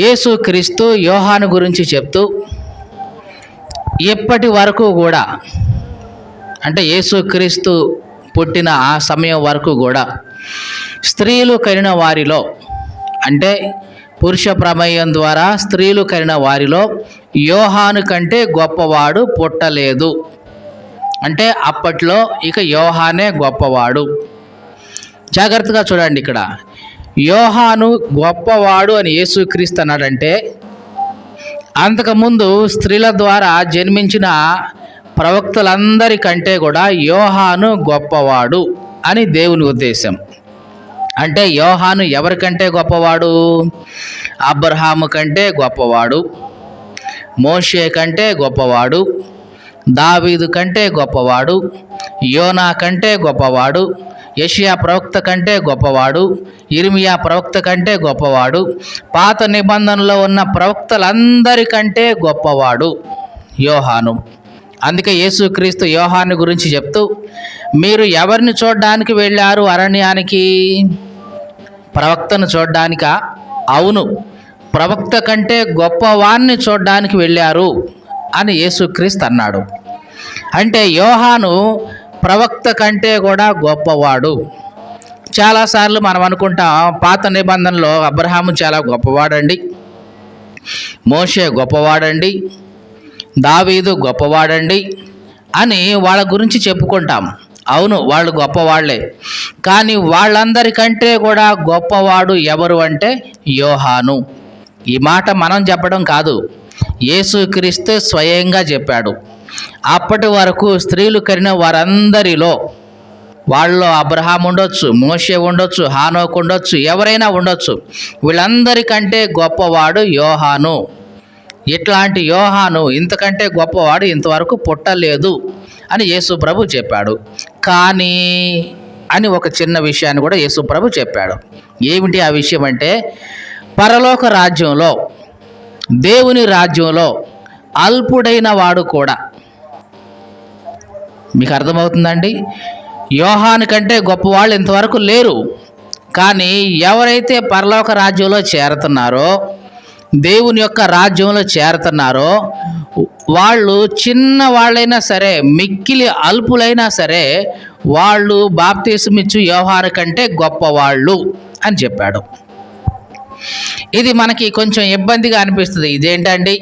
యేసు క్రీస్తు యోహాను గురించి చెప్తూ ఇప్పటి వరకు కూడా అంటే యేసుక్రీస్తు పుట్టిన ఆ సమయం వరకు కూడా స్త్రీలు కలిగిన వారిలో అంటే పురుష ప్రమేయం ద్వారా స్త్రీలు కలిగిన వారిలో యోహాను కంటే గొప్పవాడు పుట్టలేదు. అంటే అప్పట్లో ఇక యోహానే గొప్పవాడు. జాగ్రత్తగా చూడండి ఇక్కడ. యోహాను గొప్పవాడు అని యేసుక్రీస్తు అన్నాడంటే అంతకుముందు స్త్రీల ద్వారా జన్మించిన ప్రవక్తలందరికంటే కూడా యోహాను గొప్పవాడు అని దేవుని ఉద్దేశం. అంటే యోహాను ఎవరికంటే గొప్పవాడు? అబ్రహాము కంటే గొప్పవాడు మోషే కంటే గొప్పవాడు దావీదు కంటే గొప్పవాడు యోనా కంటే గొప్పవాడు యషియా ప్రవక్త కంటే గొప్పవాడు ఇర్మియా ప్రవక్త కంటే గొప్పవాడు పాత నిబంధనలో ఉన్న ప్రవక్తలందరికంటే గొప్పవాడు యోహాను. అందుకే యేసుక్రీస్తు యోహాను గురించి చెప్తూ మీరు ఎవరిని చూడడానికి వెళ్ళారు అరణ్యానికి? ప్రవక్తను చూడడానికా? అవును ప్రవక్త కంటే గొప్పవాన్ని చూడడానికి వెళ్ళారు అని యేసుక్రీస్తు అన్నాడు. అంటే యోహాను ప్రవక్త కంటే కూడా గొప్పవాడు. చాలాసార్లు మనం అనుకుంటాం పాత నిబంధనలో అబ్రహాము చాలా గొప్పవాడండి. మోషే గొప్పవాడండి. దావీదు గొప్పవాడండి. అని వాళ్ళ గురించి చెప్పుకుంటాం. అవును వాళ్ళు గొప్పవాళ్ళే. కానీ వాళ్ళందరికంటే కూడా గొప్పవాడు ఎవరు అంటే యోహాను. ఈ మాట మనం చెప్పడం కాదు. యేసుక్రీస్తే స్వయంగా చెప్పాడు. అప్పటి వరకు స్త్రీలు కరిన వారందరిలో వాళ్ళలో అబ్రహాం ఉండొచ్చు మోషే ఉండొచ్చు హానోక్ ఉండొచ్చు ఎవరైనా ఉండొచ్చు. వీళ్ళందరికంటే గొప్పవాడు యోహాను. ఇట్లాంటి యోహాను ఇంతకంటే గొప్పవాడు ఇంతవరకు పుట్టలేదు అని యేసు ప్రభు చెప్పాడు. కానీ అని ఒక చిన్న విషయాన్ని కూడా యేసు ప్రభు చెప్పాడు. ఏమిటి ఆ విషయం అంటే పరలోక రాజ్యంలో దేవుని రాజ్యంలో అల్పుడైన వాడు కూడా మీకు అర్థమవుతుందండి? యోహాను కంటే గొప్పవాళ్ళు ఇంతవరకు లేరు. కానీ ఎవరైతే పరలోక రాజ్యంలో చేరుతున్నారో దేవుని యొక్క రాజ్యంలో చేరుతున్నారో వాళ్ళు చిన్న వాళ్ళైనా సరే మిక్కిలి అల్పులైనా సరే వాళ్ళు బాప్తీసుమిచ్చు యోహాను కంటే గొప్పవాళ్ళు అని చెప్పాడు. ఇది మనకి కొంచెం ఇబ్బందిగా అనిపిస్తుంది. ఇదేంటండి?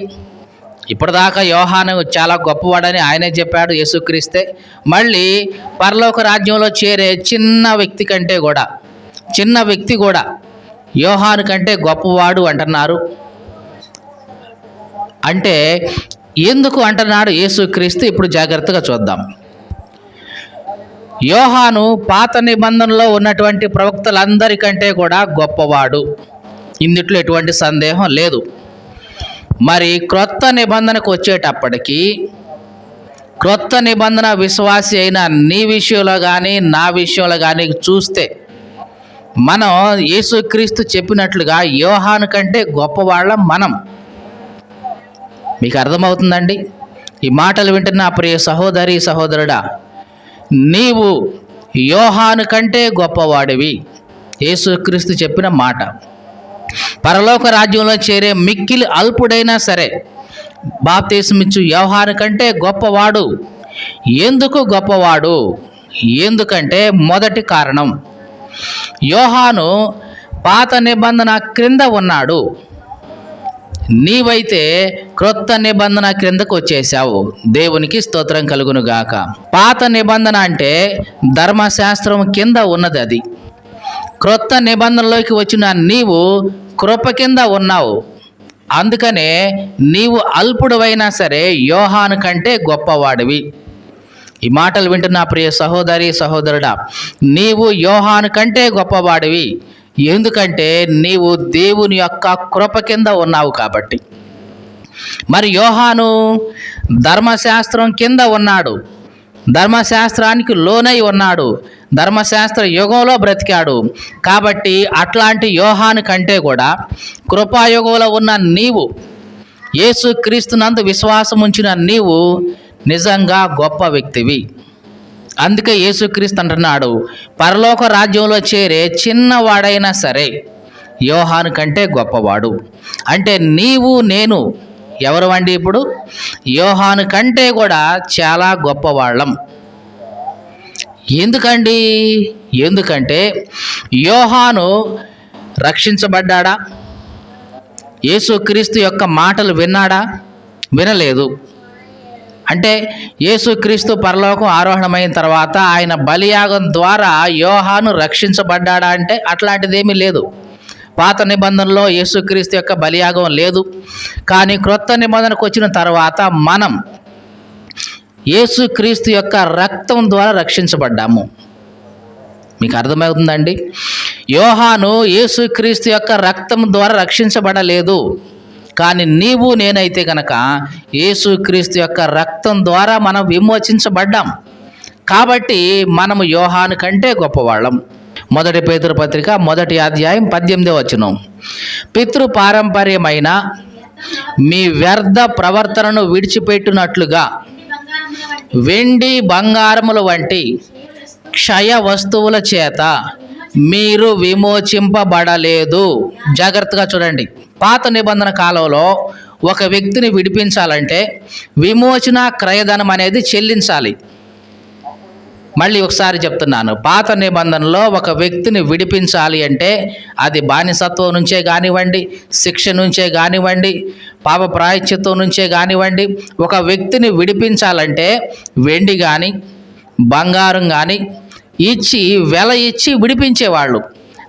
ఇప్పటిదాకా యోహాను చాలా గొప్పవాడని ఆయనే చెప్పాడు యేసుక్రీస్తే. మళ్ళీ పరలోక రాజ్యంలో చేరే చిన్న వ్యక్తి కంటే కూడా చిన్న వ్యక్తి కూడా యోహాను కంటే గొప్పవాడు అంటున్నారు. అంటే ఎందుకు అంటున్నాడు యేసుక్రీస్తు? ఇప్పుడు జాగ్రత్తగా చూద్దాం. యోహాను పాత నిబంధనలో ఉన్నటువంటి ప్రవక్తలందరికంటే కూడా గొప్పవాడు. ఇందుట్లో ఎటువంటి సందేహం లేదు. మరి క్రొత్త నిబంధనకు వచ్చేటప్పటికి క్రొత్త నిబంధన విశ్వాసి అయిన నీ విషయంలో కానీ నా విషయంలో కానీ చూస్తే మనం యేసుక్రీస్తు చెప్పినట్లుగా యోహాను కంటే గొప్పవాళ్ళం మనం. మీకు అర్థమవుతుందండి? ఈ మాటలు వింటున్న ప్రియ సహోదరి సహోదరుడా నీవు యోహాను కంటే గొప్పవాడివి. యేసుక్రీస్తు చెప్పిన మాట. పరలోక రాజ్యంలో చేరే మిక్కిలి అల్పుడైనా సరే బాప్తీసమిచ్చు యోహాను కంటే గొప్పవాడు. ఎందుకు గొప్పవాడు? ఎందుకంటే మొదటి కారణం యోహాను పాత నిబంధన క్రింద ఉన్నాడు. నీవైతే క్రొత్త నిబంధన క్రిందకు వచ్చేసావు దేవునికి స్తోత్రం కలుగును గాక పాత నిబంధన అంటే ధర్మశాస్త్రం కింద ఉన్నది అది. క్రొత్త నిబంధనలోకి వచ్చిన నీవు కృప కింద ఉన్నావు. అందుకనే నీవు అల్పుడువైనా సరే యోహాను కంటే గొప్పవాడివి. ఈ మాటలు వింటున్న ప్రియ సహోదరి సహోదరుడా నీవు యోహాను కంటే గొప్పవాడివి. ఎందుకంటే నీవు దేవుని యొక్క కృప కింద ఉన్నావు కాబట్టి. మరి యోహాను ధర్మశాస్త్రం కింద ఉన్నాడు. ధర్మశాస్త్రానికి లోనై ఉన్నాడు. ధర్మశాస్త్ర యుగంలో బ్రతికాడు. కాబట్టి అట్లాంటి యోహాను కంటే కూడా కృపాయుగంలో ఉన్న నీవు యేసుక్రీస్తునందు విశ్వాసం ఉంచిన నీవు నిజంగా గొప్ప వ్యక్తివి. అందుకే యేసుక్రీస్తు అంటున్నాడు పరలోక రాజ్యంలో చేరే చిన్నవాడైనా సరే యోహాను కంటే గొప్పవాడు. అంటే నీవు నేను ఎవరు అండి ఇప్పుడు? యోహాను కంటే కూడా చాలా గొప్పవాళ్ళం. ఎందుకండి? ఎందుకంటే యోహాను రక్షించబడ్డాడా? యేసుక్రీస్తు యొక్క మాటలు విన్నాడా? వినలేదు. అంటే యేసుక్రీస్తు పరలోకం ఆరోహణమైన తర్వాత ఆయన బలియాగం ద్వారా యోహాను రక్షించబడ్డాడా అంటే అట్లాంటిదేమీ లేదు. పాత నిబంధనలో యేసుక్రీస్తు యొక్క బలియాగం లేదు. కానీ క్రొత్త నిబంధనకు వచ్చిన తర్వాత మనం యేసుక్రీస్తు యొక్క రక్తం ద్వారా రక్షించబడ్డాము. మీకు అర్థమవుతుందండి? యోహాను యేసుక్రీస్తు యొక్క రక్తం ద్వారా రక్షించబడలేదు. కానీ నీవు నేనైతే కనుక యేసుక్రీస్తు యొక్క రక్తం ద్వారా మనం విమోచించబడ్డాం. కాబట్టి మనము యోహాను కంటే గొప్పవాళ్ళం. మొదటి పేతురు పత్రిక మొదటి అధ్యాయం పద్దెనిమిది వచనం. పితృ పారంపర్యమైన మీ వ్యర్థ ప్రవర్తనను విడిచిపెట్టినట్లుగా వెండి బంగారముల వంటి క్షయ వస్తువుల చేత మీరు విమోచింపబడలేదు. జాగ్రత్తగా చూడండి. పాత నిబంధన కాలంలో ఒక వ్యక్తిని విడిపించాలంటే విమోచన క్రయధనం అనేది చెల్లించాలి. మళ్ళీ ఒకసారి చెప్తున్నాను పాత నిబంధనలో ఒక వ్యక్తిని విడిపించాలి అంటే అది బానిసత్వం నుంచే కానివ్వండి శిక్ష నుంచే కానివ్వండి పాప ప్రాయశ్చిత్వం నుంచే కానివ్వండి ఒక వ్యక్తిని విడిపించాలంటే వెండి కానీ బంగారం కానీ ఇచ్చి వెల ఇచ్చి విడిపించేవాళ్ళు.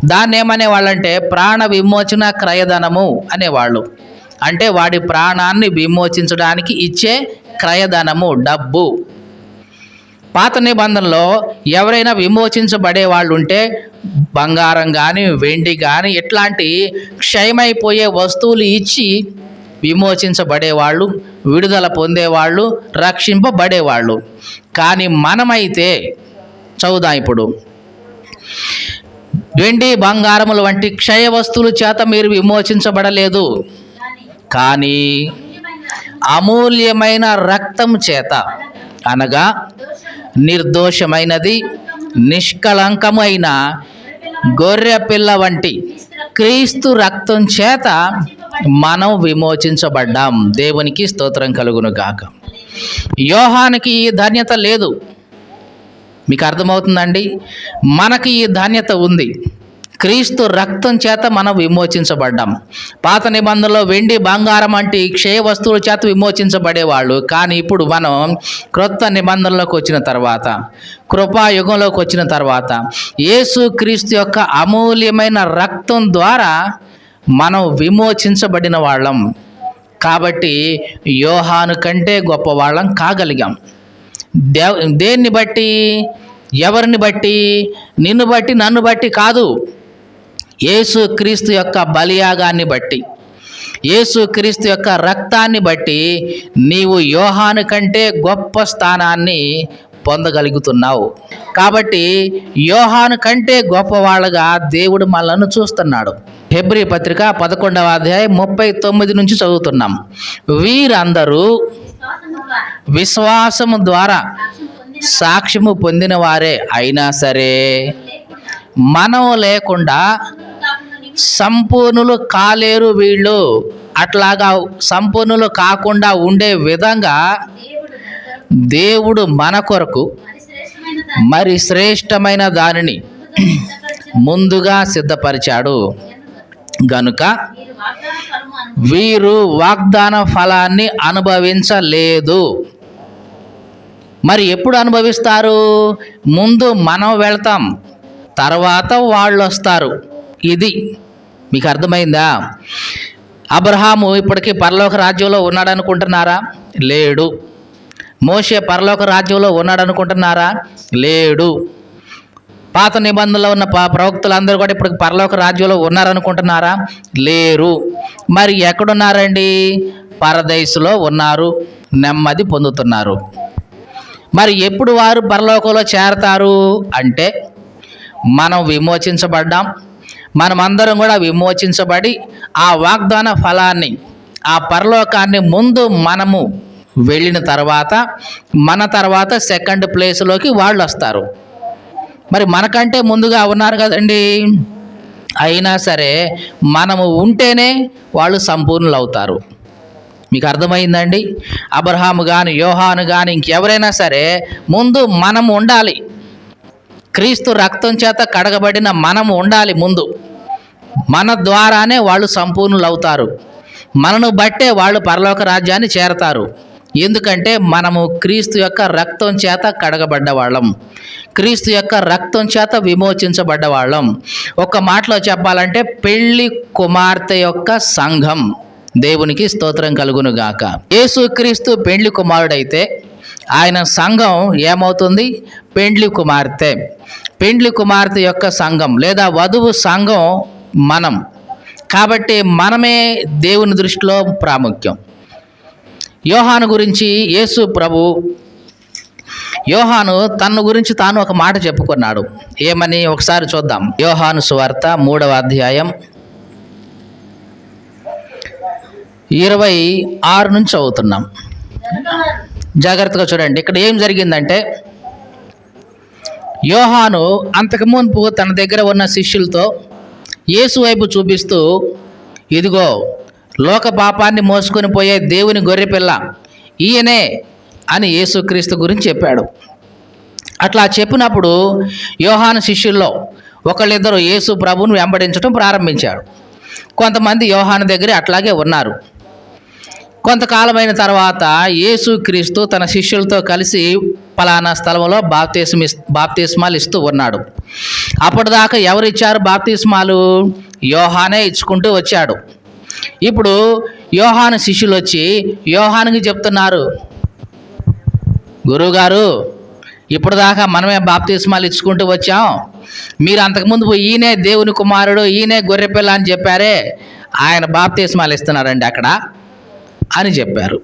దాన్ని ఏమనేవాళ్ళంటే ప్రాణ విమోచన క్రయధనము అనేవాళ్ళు. అంటే వాడి ప్రాణాన్ని విమోచించడానికి ఇచ్చే క్రయధనము డబ్బు. పాత నిబంధనలో ఎవరైనా విమోచించబడే వాళ్ళు ఉంటే బంగారం కానీ వెండి కానీ ఇట్లాంటి క్షయమైపోయే వస్తువులు ఇచ్చి విమోచించబడేవాళ్ళు విడుదల పొందేవాళ్ళు రక్షింపబడేవాళ్ళు కానీ మనమైతే చదువుదాం ఇప్పుడు. వెండి బంగారములు వంటి క్షయ వస్తువుల చేత మీరు విమోచించబడలేదు. కానీ అమూల్యమైన రక్తం చేత అనగా నిర్దోషమైనది నిష్కళంకమైన అయిన గొర్రెపిల్ల వంటి క్రీస్తు రక్తం చేత మనం విమోచించబడ్డాం. దేవునికి స్తోత్రం కలుగును గాక యోహానికి ఈ ధన్యత లేదు. మీకు అర్థమవుతుందండి? మనకి ఈ ధాన్యత ఉంది. క్రీస్తు రక్తం చేత మనం విమోచించబడ్డాం. పాత నిబంధనలో వెండి బంగారం వంటి క్షయ వస్తువుల చేత విమోచించబడేవాళ్ళు. కానీ ఇప్పుడు మనం క్రొత్త నిబంధనలోకి వచ్చిన తర్వాత కృపాయుగంలోకి వచ్చిన తర్వాత యేసు క్రీస్తు యొక్క అమూల్యమైన రక్తం ద్వారా మనం విమోచించబడిన వాళ్ళం. కాబట్టి యోహాను కంటే గొప్ప వాళ్ళం కాగలిగాం. దే దేన్ని బట్టి? ఎవరిని బట్టి? నిన్ను బట్టి నన్ను బట్టి కాదు. యేసు క్రీస్తు యొక్క బలియాగాన్ని బట్టి యేసు క్రీస్తు యొక్క రక్తాన్ని బట్టి నీవు యోహాను కంటే గొప్ప స్థానాన్ని పొందగలుగుతున్నావు. కాబట్టి యోహాను కంటే గొప్పవాళ్ళగా దేవుడు మనల్ని చూస్తున్నాడు. ఫిబ్రి పత్రిక పదకొండవ అధ్యాయం ముప్పై తొమ్మిది నుంచి చదువుతున్నాం. వీరందరూ విశ్వాసము ద్వారా సాక్ష్యము పొందిన వారే అయినా సరే మనం లేకుండా సంపూర్ణులు కాలేరు వీళ్ళు. అట్లాగా సంపూర్ణులు కాకుండా ఉండే విధంగా దేవుడు మన కొరకు మరి శ్రేష్టమైన దానిని ముందుగా సిద్ధపరిచాడు. గనుక వీరు వాగ్దాన ఫలాన్ని అనుభవించలేదు. మరి ఎప్పుడు అనుభవిస్తారు? ముందు మనం వెళ్తాం తర్వాత వాళ్ళు వస్తారు ఇది మీకు అర్థమైందా? అబ్రహాము ఇప్పటికీ పరలోక రాజ్యంలో ఉన్నాడు అనుకుంటున్నారా లేడు. మోషే పరలోక రాజ్యంలో ఉన్నాడు అనుకుంటున్నారా లేడు. పాత నిబంధనలో ఉన్న ప ప్రవక్తలందరూ కూడా ఇప్పుడు పరలోక రాజ్యంలో ఉన్నారనుకుంటున్నారా? లేరు. మరి ఎక్కడున్నారండి? పరదేశులో ఉన్నారు. నెమ్మది పొందుతున్నారు. మరి ఎప్పుడు వారు పరలోకంలో చేరతారు? అంటే మనం విమోచించబడ్డాం. మనమందరం కూడా విమోచించబడి ఆ వాగ్దాన ఫలాన్ని ఆ పరలోకాన్ని ముందు మనము వెళ్ళిన తర్వాత మన తర్వాత సెకండ్ ప్లేస్లోకి వాళ్ళు వస్తారు. మరి మనకంటే ముందుగా ఉన్నారు కదండి. అయినా సరే మనము ఉంటేనే వాళ్ళు సంపూర్ణులు అవుతారు మీకు అర్థమైందండి? అబ్రహాము కానీ యోహాను కానీ ఇంకెవరైనా సరే ముందు మనం ఉండాలి. క్రీస్తు రక్తం చేత కడగబడిన మనం ఉండాలి ముందు. మన ద్వారానే వాళ్ళు సంపూర్ణులు అవుతారు మనను బట్టే వాళ్ళు పరలోక రాజ్యాన్ని చేరతారు. ఎందుకంటే మనము క్రీస్తు యొక్క రక్తం చేత కడగబడ్డ వాళ్ళం క్రీస్తు యొక్క రక్తం చేత విమోచించబడ్డ వాళ్ళం ఒక మాటలో చెప్పాలంటే పెళ్ళి కుమార్తె యొక్క సంఘం దేవునికి స్తోత్రం కలుగును గాక యేసుక్రీస్తు పెళ్ళి కుమారుడైతే ఆయన సంఘం ఏమవుతుంది? పెండ్లి కుమార్తె. పెండ్లి కుమార్తె యొక్క సంఘం లేదా వధువు సంఘం మనం. కాబట్టి మనమే దేవుని దృష్టిలో ప్రాముఖ్యం. యోహాను గురించి యేసు ప్రభు యోహాను తన గురించి తాను ఒక మాట చెప్పుకున్నాడు. ఏమని ఒకసారి చూద్దాం. యోహాను సువార్త మూడవ అధ్యాయం ఇరవై ఆరు నుంచి అవుతున్నాం జాగ్రత్తగా చూడండి. ఇక్కడ ఏం జరిగిందంటే యోహాను అంతకుముందు తన దగ్గర ఉన్న శిష్యులతో యేసు వైపు చూపిస్తూ ఇదిగో లోక పాపాన్ని మోసుకొని పోయే దేవుని గొర్రెపిల్ల ఈయనే అని యేసుక్రీస్తు గురించి చెప్పాడు. అట్లా చెప్పినప్పుడు యోహాను శిష్యుల్లో ఒకళ్ళిద్దరు యేసు ప్రభువును వెంబడించడం ప్రారంభించాడు కొంతమంది యోహాను దగ్గర అట్లాగే ఉన్నారు. కొంతకాలమైన తర్వాత యేసు క్రీస్తు తన శిష్యులతో కలిసి పలానా స్థలంలో బాప్తీసం బాప్తీస్మాలు ఇస్తూ ఉన్నాడు. అప్పటిదాకా ఎవరు ఇచ్చారు బాప్తీస్మాలు? యోహానే ఇచ్చుకుంటూ వచ్చాడు. ఇప్పుడు యోహాను శిష్యులు వచ్చి యోహానికి చెప్తున్నారు గురువుగారు ఇప్పుడు దాకా మనమే బాప్తీస్మాలు ఇచ్చుకుంటూ వచ్చాం. మీరు అంతకుముందు పోయి ఈయనే దేవుని కుమారుడు ఈయనే గొర్రెపిల్ల అని చెప్పారే. ఆయన బాప్తీస్మాలు ఇస్తున్నారండి అక్కడ. అని చెప్పారు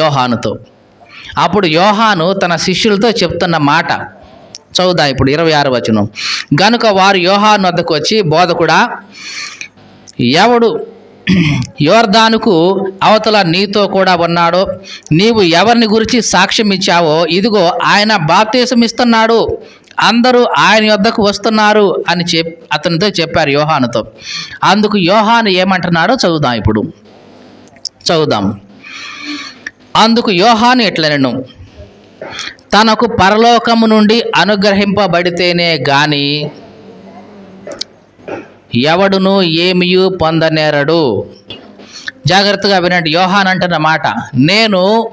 యోహానుతో. అప్పుడు యోహాను తన శిష్యులతో చెప్తున్న మాట చదువుదా ఇప్పుడు ఇరవై ఆరు వచనం. గనుక వారు యోహాను వద్దకు వచ్చి బోధకుడా ఎవడు యోర్ధానుకు అవతల నీతో కూడా ఉన్నాడో నీవు ఎవరిని గురించి సాక్ష్యం ఇచ్చావో ఇదిగో ఆయన బాప్తీసం ఇస్తున్నాడు అందరూ ఆయన యొద్దకు వస్తున్నారు అని చెప్ అతనితో చెప్పారు యోహానుతో. అందుకు యోహాను ఏమంటున్నాడో చదువుదాం ఇప్పుడు. చదువుదాం. అందుకు యోహాను ఎట్లనను తనకు పరలోకము నుండి అనుగ్రహింపబడితేనే గాని ఎవడును ఏమియు పొందనేరడు. జాగ్రత్తగా వినండి యోహాన్ అంటున్న మాట. నేను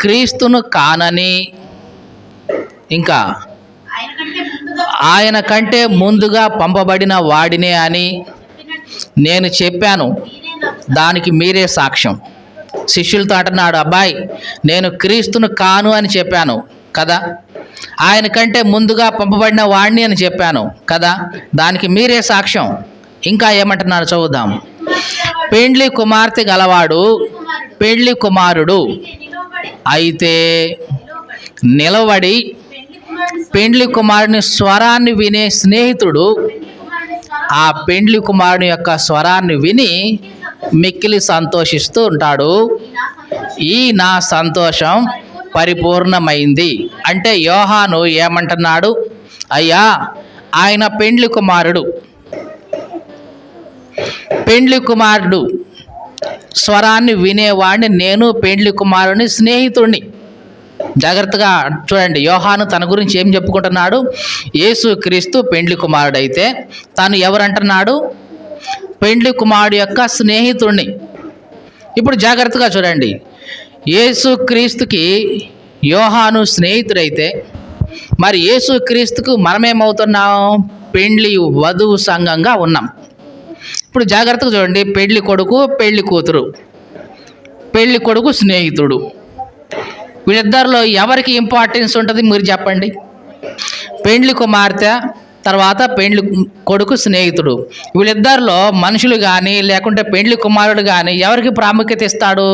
క్రీస్తును కానని ఇంకా ఆయన కంటే ముందుగా పంపబడిన వాడినే అని నేను చెప్పాను. దానికి మీరే సాక్ష్యం. శిష్యులతో అంటున్నాడు అబ్బాయి నేను క్రీస్తును కాను అని చెప్పాను కదా? ఆయన కంటే ముందుగా పంపబడిన వాణ్ణి అని చెప్పాను కదా? దానికి మీరే సాక్ష్యం. ఇంకా ఏమంటున్నారు చదువుదాం పెండ్లి కుమార్తె గలవాడు పెండ్లి కుమారుడు అయితే నిలబడి పెండ్లి కుమారుని స్వరాన్ని వినే స్నేహితుడు ఆ పెండ్లి కుమారుని యొక్క స్వరాన్ని విని మిక్కిలి సంతోషిస్తూ ఉంటాడు. ఈ నా సంతోషం పరిపూర్ణమైంది. అంటే యోహాను ఏమంటున్నాడు? అయ్యా ఆయన పెండ్లి కుమారుడు. పెండ్లి కుమారుడు. స్వరాన్ని వినేవాడిని నేను పెండ్లి కుమారుని స్నేహితుడిని జాగ్రత్తగా చూడండి యోహాను తన గురించి ఏం చెప్పుకుంటున్నాడు? యేసు క్రీస్తు పెండ్లి కుమారుడైతే తాను ఎవరంటున్నాడు? పెండ్లి కుమారుడు యొక్క స్నేహితుడిని ఇప్పుడు జాగ్రత్తగా చూడండి. యేసు క్రీస్తుకి యోహాను స్నేహితుడైతే మరి యేసు క్రీస్తుకు మనమేమవుతున్నాం? పెండ్లి వధువు సంఘంగా ఉన్నాం. ఇప్పుడు జాగ్రత్తగా చూడండి. పెళ్ళి కొడుకు పెళ్ళి కూతురు పెళ్ళి కొడుకు స్నేహితుడు. వీళ్ళిద్దరిలో ఎవరికి ఇంపార్టెన్స్ ఉంటుంది? మీరు చెప్పండి. పెండ్లి కుమార్తె తర్వాత పెండ్లి కొడుకు స్నేహితుడు. వీళ్ళిద్దరిలో మనుషులు కానీ లేకుంటే పెండ్లి కుమారుడు కానీ ఎవరికి ప్రాముఖ్యత ఇస్తాడు?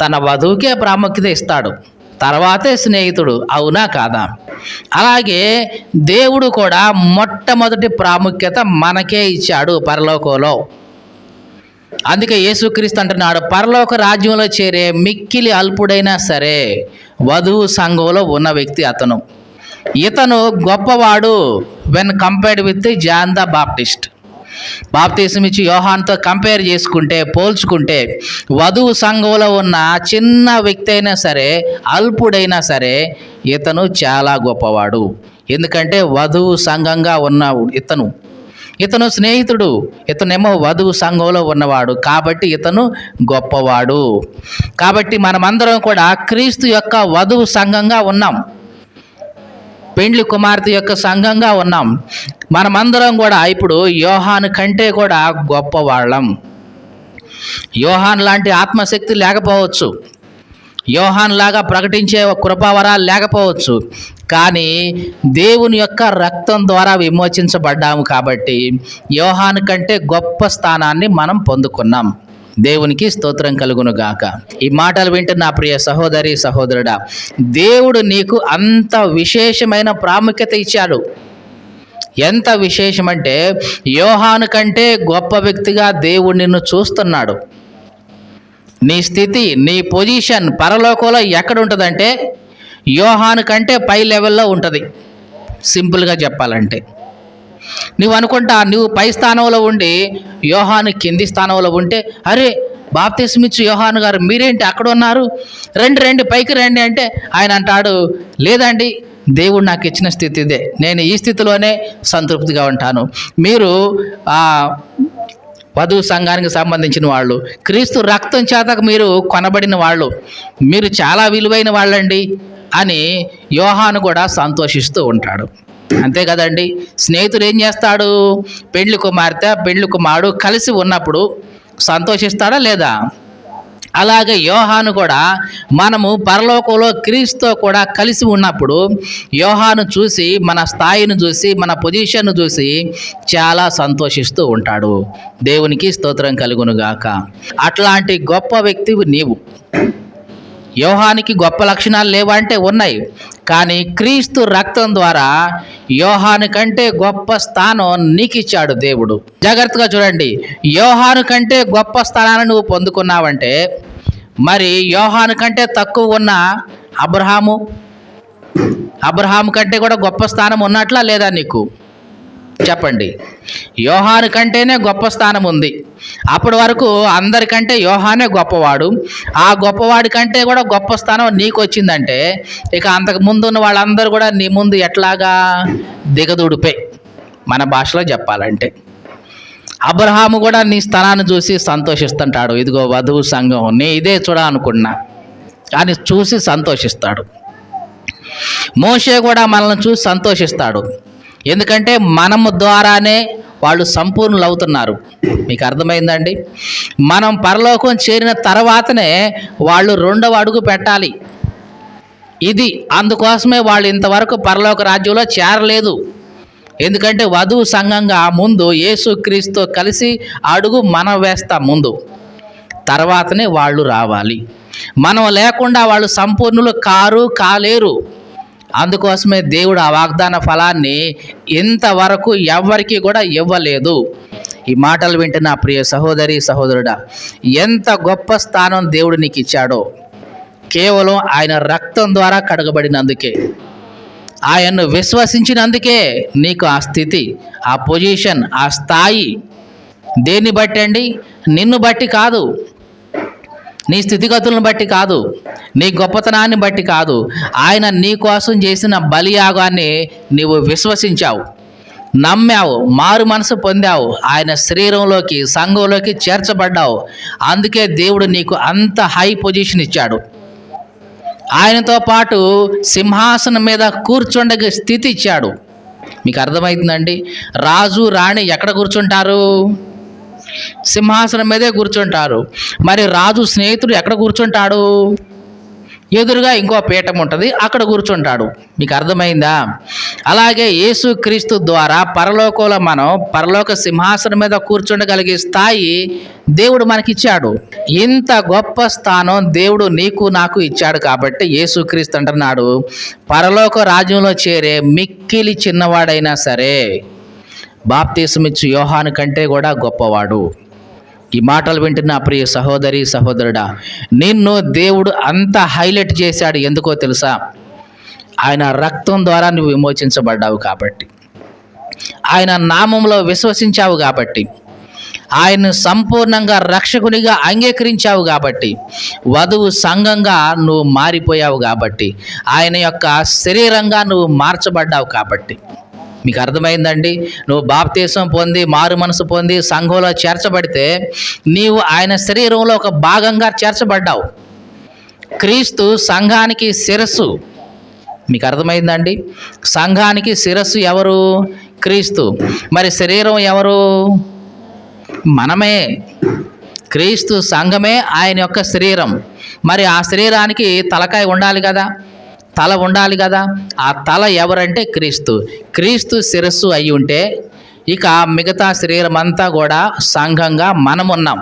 తన వధువుకే ప్రాముఖ్యత ఇస్తాడు. తర్వాతే స్నేహితుడు. అవునా కాదా? అలాగే దేవుడు కూడా మొట్టమొదటి ప్రాముఖ్యత మనకే ఇచ్చాడు పరలోకంలో. అందుకే యేసుక్రీస్తు అంటున్నాడు పరలోక రాజ్యంలో చేరే మిక్కిలి అల్పుడైనా సరే వధువు సంఘంలో ఉన్న వ్యక్తి అతను. ఇతను గొప్పవాడు when compared with John the Baptist baptism ఇచ్చి యోహాన్తో కంపేర్ చేసుకుంటే పోల్చుకుంటే వధువు సంఘంలో ఉన్న చిన్న వ్యక్తి అయినా సరే అల్పుడైనా సరే ఇతను చాలా గొప్పవాడు. ఎందుకంటే వధువు సంఘంగా ఉన్న ఇతను. ఇతను స్నేహితుడు. ఇతనేమో వధువు సంఘంలో ఉన్నవాడు. కాబట్టి ఇతను గొప్పవాడు. కాబట్టి మనమందరం కూడా క్రీస్తు యొక్క వధువు సంఘంగా ఉన్నాం. పెండ్లి కుమార్తె యొక్క సంఘంగా ఉన్నాం. మనమందరం కూడా ఇప్పుడు యోహాను కంటే కూడా గొప్పవాళ్ళం. యోహాన్ లాంటి ఆత్మశక్తి లేకపోవచ్చు. యోహాన్ లాగా ప్రకటించే కృపావరాలు లేకపోవచ్చు. కానీ దేవుని యొక్క రక్తం ద్వారా విమోచించబడ్డాము కాబట్టి యోహాను కంటే గొప్ప స్థానాన్ని మనం పొందుకున్నాం. దేవునికి స్తోత్రం కలుగును గాక ఈ మాటలు వింటున్న ప్రియ సహోదరి సహోదరుడా దేవుడు నీకు అంత విశేషమైన ప్రాముఖ్యత ఇచ్చాడు. ఎంత విశేషమంటే యోహాను కంటే గొప్ప వ్యక్తిగా దేవుడు నిన్ను చూస్తున్నాడు. నీ స్థితి నీ పొజిషన్ పరలోకంలో ఎక్కడ ఉంటుందంటే యోహాను కంటే పై లెవెల్లో ఉంటుంది. సింపుల్గా చెప్పాలంటే. నువ్వు అనుకుంటా నువ్వు పై స్థానంలో ఉండి యోహాను కింది స్థానంలో ఉంటే అరే బాప్తిస్మిచ్చు యోహాను గారు మీరేంటి అక్కడ ఉన్నారు? రండి రండి పైకి రండి అంటే ఆయన అంటాడు లేదండి దేవుడు నాకు ఇచ్చిన స్థితి ఇదే. నేను ఈ స్థితిలోనే సంతృప్తిగా ఉంటాను. మీరు ఆ వధువు సంఘానికి సంబంధించిన వాళ్ళు క్రీస్తు రక్తం చేతకు మీరు కొనబడిన వాళ్ళు మీరు చాలా విలువైన వాళ్ళండి అని యోహాను కూడా సంతోషిస్తూ ఉంటాడు. అంతే కదండి. స్నేహితుడు ఏం చేస్తాడు? పెళ్ళి కుమార్తె పెళ్ళి కుమారుడు కలిసి ఉన్నప్పుడు సంతోషిస్తాడా లేదా? అలాగే యోహాను కూడా మనము పరలోకంలో క్రీస్తుతో కూడా కలిసి ఉన్నప్పుడు యోహాను చూసి మన స్థాయిని చూసి మన పొజిషన్ను చూసి చాలా సంతోషిస్తూ ఉంటాడు. దేవునికి స్తోత్రం కలుగునుగాక. అట్లాంటి గొప్ప వ్యక్తివి నీవు. యోహానికి గొప్ప లక్షణాలు లేవంటే ఉన్నాయి. కానీ క్రీస్తు రక్తం ద్వారా యోహాను కంటే గొప్ప స్థానం నీకు ఇచ్చాడు దేవుడు. జాగ్రత్తగా చూడండి. యోహాను కంటే గొప్ప స్థానాన్ని నువ్వు పొందుకున్నావంటే మరి యోహాను కంటే తక్కువ ఉన్న అబ్రహాము? అబ్రహాము కంటే కూడా గొప్ప స్థానం ఉన్నట్లా లేదా నీకు? చెప్పండి. యోహాను కంటేనే గొప్ప స్థానం ఉంది. అప్పటి వరకు అందరికంటే యోహానే గొప్పవాడు. ఆ గొప్పవాడి కంటే కూడా గొప్ప స్థానం నీకు వచ్చిందంటే ఇక అంతకు ముందు ఉన్న వాళ్ళందరూ కూడా నీ ముందు ఎట్లాగా దిగదుడిపే మన భాషలో చెప్పాలంటే. అబ్రహాము కూడా నీ స్థలాన్ని చూసి సంతోషిస్తుంటాడు. ఇదిగో వధువు సంఘం నీ ఇదే చూడాలనుకున్నా. అని చూసి సంతోషిస్తాడు. మోషే కూడా మనల్ని చూసి సంతోషిస్తాడు. ఎందుకంటే మనము ద్వారానే వాళ్ళు సంపూర్ణులు అవుతున్నారు మీకు అర్థమైందండి? మనం పరలోకం చేరిన తర్వాతనే వాళ్ళు రెండవ అడుగు పెట్టాలి. ఇది అందుకోసమే వాళ్ళు ఇంతవరకు పరలోక రాజ్యంలో చేరలేదు. ఎందుకంటే వధువు సంఘంగా ముందు యేసుక్రీస్తుతో కలిసి అడుగు మనం వేస్తాం ముందు. తర్వాతనే వాళ్ళు రావాలి. మనం లేకుండా వాళ్ళు సంపూర్ణులు కారు కాలేరు. అందుకోసమే దేవుడు ఆ వాగ్దాన ఫలాన్ని ఇంతవరకు ఎవ్వరికీ కూడా ఇవ్వలేదు. ఈ మాటలు వింటున్న ప్రియ సహోదరి సహోదరుడా ఎంత గొప్ప స్థానం దేవుడు నీకు ఇచ్చాడో. కేవలం ఆయన రక్తం ద్వారా కడగబడినందుకే ఆయన్ను విశ్వసించినందుకే నీకు ఆ స్థితి ఆ పొజిషన్ ఆ స్థాయి. దేన్ని బట్టి అండి నిన్ను బట్టి కాదు. నీ స్థితిగతులను బట్టి కాదు నీ గొప్పతనాన్ని బట్టి కాదు. ఆయన నీ కోసం చేసిన బలియాగాన్ని నీవు విశ్వసించావు నమ్మావు మారు మనసు పొందావు. ఆయన శరీరంలోకి సంఘంలోకి చేర్చబడ్డావు. అందుకే దేవుడు నీకు అంత హై పొజిషన్ ఇచ్చాడు. ఆయనతో పాటు సింహాసనం మీద కూర్చుండగ స్థితి ఇచ్చాడు. మీకు అర్థమవుతుందండి? రాజు రాణి ఎక్కడ కూర్చుంటారు? సింహాసనం మీదే కూర్చుంటారు. మరి రాజు స్నేహితుడు ఎక్కడ కూర్చుంటాడు? ఎదురుగా ఇంకో పీఠం ఉంటుంది అక్కడ కూర్చుంటాడు. మీకు అర్థమైందా? అలాగే యేసుక్రీస్తు ద్వారా పరలోకంలో మనం పరలోక సింహాసనం మీద కూర్చుండగలిగే స్థాయి దేవుడు మనకిచ్చాడు. ఇంత గొప్ప స్థానం దేవుడు నీకు నాకు ఇచ్చాడు కాబట్టి యేసుక్రీస్తు అంటున్నాడు. పరలోక రాజ్యంలో చేరే మిక్కిలి చిన్నవాడైనా సరే బాప్తీసమిచ్చు యోహాను కంటే కూడా గొప్పవాడు. ఈ మాటలు వింటున్న ప్రియ సహోదరి సహోదరుడా నిన్ను దేవుడు అంత హైలైట్ చేశాడు ఎందుకో తెలుసా? ఆయన రక్తం ద్వారా నువ్వు విమోచించబడ్డావు కాబట్టి. ఆయన నామంలో విశ్వసించావు కాబట్టి. ఆయన్ను సంపూర్ణంగా రక్షకునిగా అంగీకరించావు కాబట్టి. వధువు సంఘంగా నువ్వు మారిపోయావు కాబట్టి. ఆయన యొక్క శరీరంగా నువ్వు మార్చబడ్డావు కాబట్టి. మీకు అర్థమైందండి? నువ్వు బాప్తీసం పొంది మారు మనసు పొంది సంఘంలో చేర్చబడితే నీవు ఆయన శరీరంలో ఒక భాగంగా చేర్చబడ్డావు. క్రీస్తు సంఘానికి శిరస్సు. మీకు అర్థమైందండి? సంఘానికి శిరస్సు ఎవరు? క్రీస్తు. మరి శరీరం ఎవరు? మనమే. క్రీస్తు సంఘమే ఆయన యొక్క శరీరం. మరి ఆ శరీరానికి తలకాయ ఉండాలి కదా? తల ఉండాలి కదా. ఆ తల ఎవరంటే క్రీస్తు. క్రీస్తు శిరస్సు అయి ఉంటే ఇక మిగతా శరీరం అంతా కూడా సంఘంగా మనమున్నాం. ఉన్నాం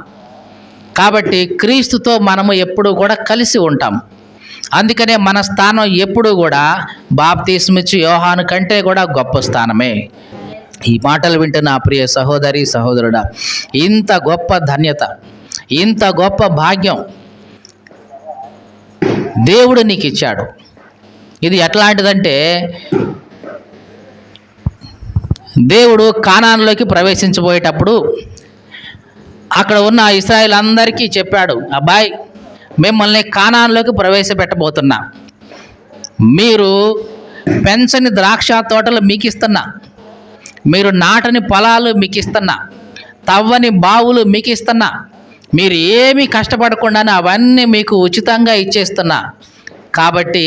కాబట్టి క్రీస్తుతో మనము ఎప్పుడు కూడా కలిసి ఉంటాం. అందుకనే మన స్థానం ఎప్పుడు కూడా బాప్తీస్మిచ్చి యోహాను కంటే కూడా గొప్ప స్థానమే. ఈ మాటలు వింటున్న నా ప్రియ సహోదరి సహోదరుడా ఇంత గొప్ప ధన్యత ఇంత గొప్ప భాగ్యం దేవుడు నీకు ఇచ్చాడు ఇది ఎట్లాంటిదంటే దేవుడు కానాన్లోకి ప్రవేశించబోయేటప్పుడు అక్కడ ఉన్న ఇస్రాయిల్ అందరికీ చెప్పాడు అబ్బాయి మిమ్మల్ని కానాన్లోకి ప్రవేశపెట్టబోతున్నా. మీరు పెంచని ద్రాక్ష తోటలు మీకు ఇస్తున్నా మీరు నాటని పొలాలు మీకు ఇస్తున్నా తవ్వని బావులు మీకు ఇస్తున్నా మీరు ఏమీ కష్టపడకుండానే అవన్నీ మీకు ఉచితంగా ఇచ్చేస్తున్నా. కాబట్టి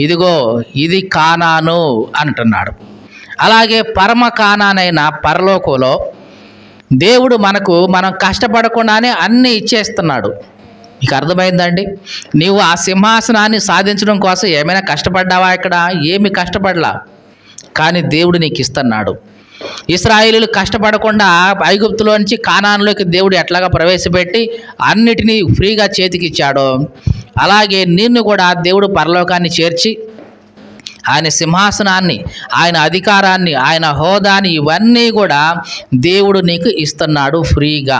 ఇదిగో ఇది కానాను అంటున్నాడు. అలాగే పరమ కానానైన పరలోకంలో దేవుడు మనకు మనం కష్టపడకుండానే అన్నీ ఇచ్చేస్తున్నాడు. మీకు అర్థమైందండి? నీవు ఆ సింహాసనాన్ని సాధించడం కోసం ఏమైనా కష్టపడ్డావా ఇక్కడ? ఏమి కష్టపడలా. కానీ దేవుడు నీకు ఇస్తున్నాడు. ఇస్రాయిలు కష్టపడకుండా ఐగుప్తులోంచి కానాన్లోకి దేవుడు ఎట్లాగా ప్రవేశపెట్టి అన్నిటినీ ఫ్రీగా చేతికి ఇచ్చాడో అలాగే నిన్ను కూడా దేవుడు పరలోకాన్ని చేర్చి ఆయన సింహాసనాన్ని ఆయన అధికారాన్ని ఆయన హోదాని ఇవన్నీ కూడా దేవుడు నీకు ఇస్తున్నాడు ఫ్రీగా.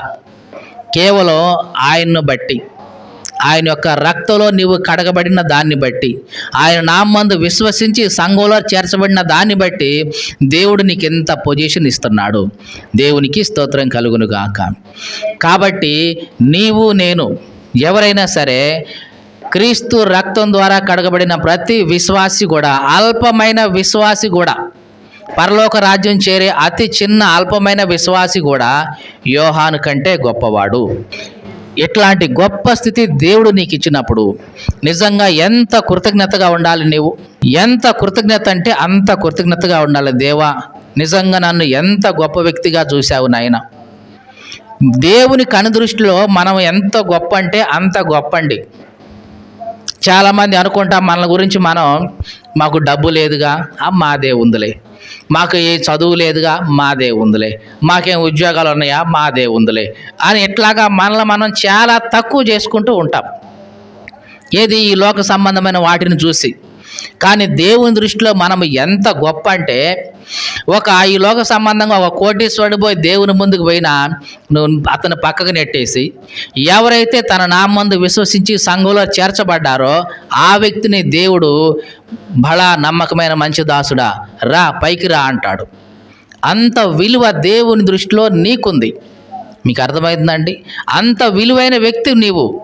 కేవలం ఆయన్ను బట్టి. ఆయన యొక్క రక్తంలో నీవు కడగబడిన దాన్ని బట్టి ఆయన నామందు విశ్వసించి సంఘంలో చేర్చబడిన దాన్ని బట్టి దేవుడు నీకు ఎంత పొజిషన్ ఇస్తున్నాడు. దేవునికి స్తోత్రం కలుగును గాక. కాబట్టి నీవు నేను ఎవరైనా సరే క్రీస్తు రక్తం ద్వారా కడగబడిన ప్రతి విశ్వాసి కూడా అల్పమైన విశ్వాసి కూడా పరలోక రాజ్యం చేరే అతి చిన్న అల్పమైన విశ్వాసి కూడా యోహాను కంటే గొప్పవాడు. ఇట్లాంటి గొప్ప స్థితి దేవుడు నీకు ఇచ్చినప్పుడు నిజంగా ఎంత కృతజ్ఞతగా ఉండాలి నీవు? ఎంత కృతజ్ఞత అంటే అంత కృతజ్ఞతగా ఉండాలి దేవా. నిజంగా నన్ను ఎంత గొప్ప వ్యక్తిగా చూశావు నాయన. దేవుని కనుదృష్టిలో మనం ఎంత గొప్ప అంటే అంత గొప్ప అండి చాలామంది అనుకుంటాం మన గురించి మనం మాకు డబ్బు లేదుగా. ఆ మాదే ఉందిలే మాకు ఏ చదువు లేదుగా మాదే ఉందిలే మాకేం ఉద్యోగాలు ఉన్నాయా మాదే ఉందిలే అని ఇట్లాగా మనల్ని మనం చాలా తక్కువ చేసుకుంటూ ఉంటాం. ఏది ఈ లోక సంబంధమైన వాటిని చూసి. కానీ దేవుని దృష్టిలో మనం ఎంత గొప్ప అంటే ఒక ఈ లోక సంబంధంగా ఒక కోటీశ్వరుడు పోయి దేవుని ముందుకు పోయినా నువ్వు అతను పక్కకు నెట్టేసి ఎవరైతే తన నామందు విశ్వసించి సంఘంలో చేర్చబడ్డారో ఆ వ్యక్తిని దేవుడు బలా నమ్మకమైన మంచి దాసుడా రా పైకి రా అంటాడు. అంత విలువ దేవుని దృష్టిలో నీకుంది. మీకు అర్థమైందండి? అంత విలువైన వ్యక్తి నీవు.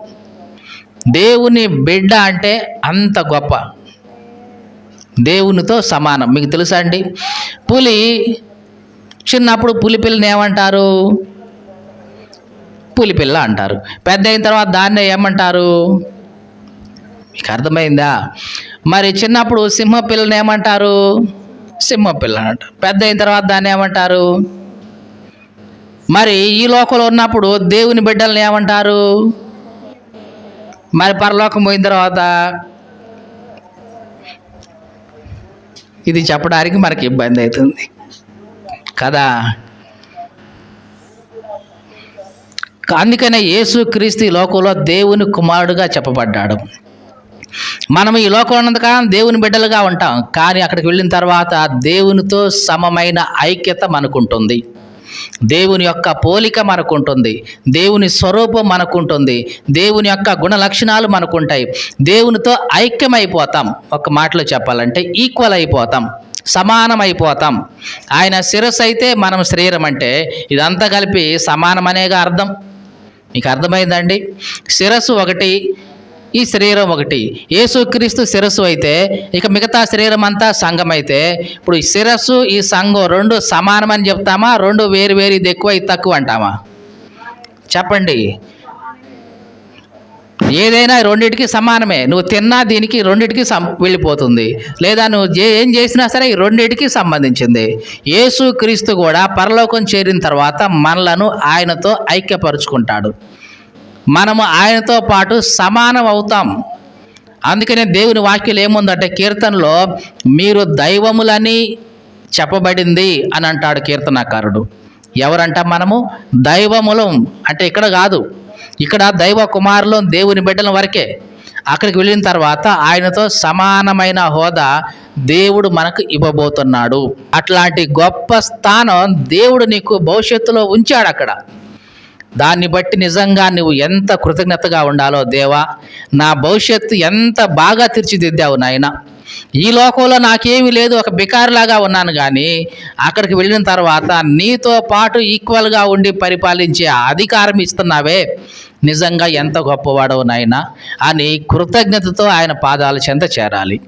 దేవుని బిడ్డ అంటే అంత గొప్ప. దేవునితో సమానం. మీకు తెలుసా అండి? పులి చిన్నప్పుడు పులి పిల్లని ఏమంటారు? పులి పిల్ల అంటారు. పెద్ద అయిన తర్వాత దాన్నే ఏమంటారు? మీకు అర్థమైందా? మరి చిన్నప్పుడు సింహ పిల్లని ఏమంటారు? సింహ పిల్ల అంటారు పెద్ద అయిన తర్వాత దాన్ని ఏమంటారు? మరి ఈ లోకంలో ఉన్నప్పుడు దేవుని బిడ్డల్ని ఏమంటారు? మరి పరలోకం పోయిన తర్వాత ఇది చెప్పడానికి మనకి ఇబ్బంది అవుతుంది. కదా? అందుకనే యేసు క్రీస్తు ఈ లోకంలో దేవుని కుమారుడుగా చెప్పబడ్డాడు. మనం ఈ లోకంలో ఉన్నంతకాలం దేవుని బిడ్డలుగా ఉంటాం. కానీ అక్కడికి వెళ్ళిన తర్వాత దేవునితో సమమైన ఐక్యత మనకుంటుంది. దేవుని యొక్క పోలిక మనకుంటుంది. దేవుని స్వరూపం మనకుంటుంది. దేవుని యొక్క గుణ లక్షణాలు మనకుంటాయి. దేవునితో ఐక్యమైపోతాం. ఒక మాటలో చెప్పాలంటే ఈక్వల్ అయిపోతాం. సమానమైపోతాం. ఆయన శిరస్సు అయితే మనం శరీరం అంటే ఇదంతా కలిపి సమానమనేగా అర్థం. మీకు అర్థమైందండి? శిరస్సు ఒకటి ఈ శరీరం ఒకటి. యేసుక్రీస్తు శిరస్సు అయితే ఇక మిగతా శరీరం అంతా సంఘం అయితే ఇప్పుడు ఈ శిరస్సు ఈ సంఘం రెండు సమానమని చెప్తామా? రెండు వేరు వేరు ఇది ఎక్కువ ఇది తక్కువ అంటామా? చెప్పండి. ఏదైనా రెండింటికి సమానమే. నువ్వు తిన్నా దీనికి రెండింటికి సం వెళ్ళిపోతుంది. లేదా నువ్వు ఏం చేసినా సరే ఈ రెండింటికి సంబంధించింది. యేసు క్రీస్తు కూడా పరలోకం చేరిన తర్వాత మనలను ఆయనతో ఐక్యపరుచుకుంటాడు. మనము ఆయనతో పాటు సమానం అవుతాం. అందుకనే దేవుని వాక్యం ఏముందంటే కీర్తనలో మీరు దైవములని చెప్పబడింది అని అంటాడు కీర్తనాకారుడు. ఎవరంట మనము? దైవములం. అంటే ఇక్కడ కాదు. ఇక్కడ దైవ కుమారులు దేవుని బిడ్డల వరకే. అక్కడికి వెళ్ళిన తర్వాత ఆయనతో సమానమైన హోదా దేవుడు మనకు ఇవ్వబోతున్నాడు. అట్లాంటి గొప్ప స్థానం దేవుడు నీకు భవిష్యత్తులో ఉంచాడు అక్కడ. దాన్ని బట్టి నిజంగా నువ్వు ఎంత కృతజ్ఞతగా ఉండాలో దేవా నా భవిష్యత్తు ఎంత బాగా తీర్చిదిద్దావు నాయన. ఈ లోకంలో నాకేమీ లేదు ఒక బికారులాగా ఉన్నాను కానీ అక్కడికి వెళ్ళిన తర్వాత నీతో పాటు ఈక్వల్గా ఉండి పరిపాలించే అధికారం ఇస్తున్నావే. నిజంగా ఎంత గొప్పవాడవు నాయన అని కృతజ్ఞతతో ఆయన పాదాల చెంత చేరాలి.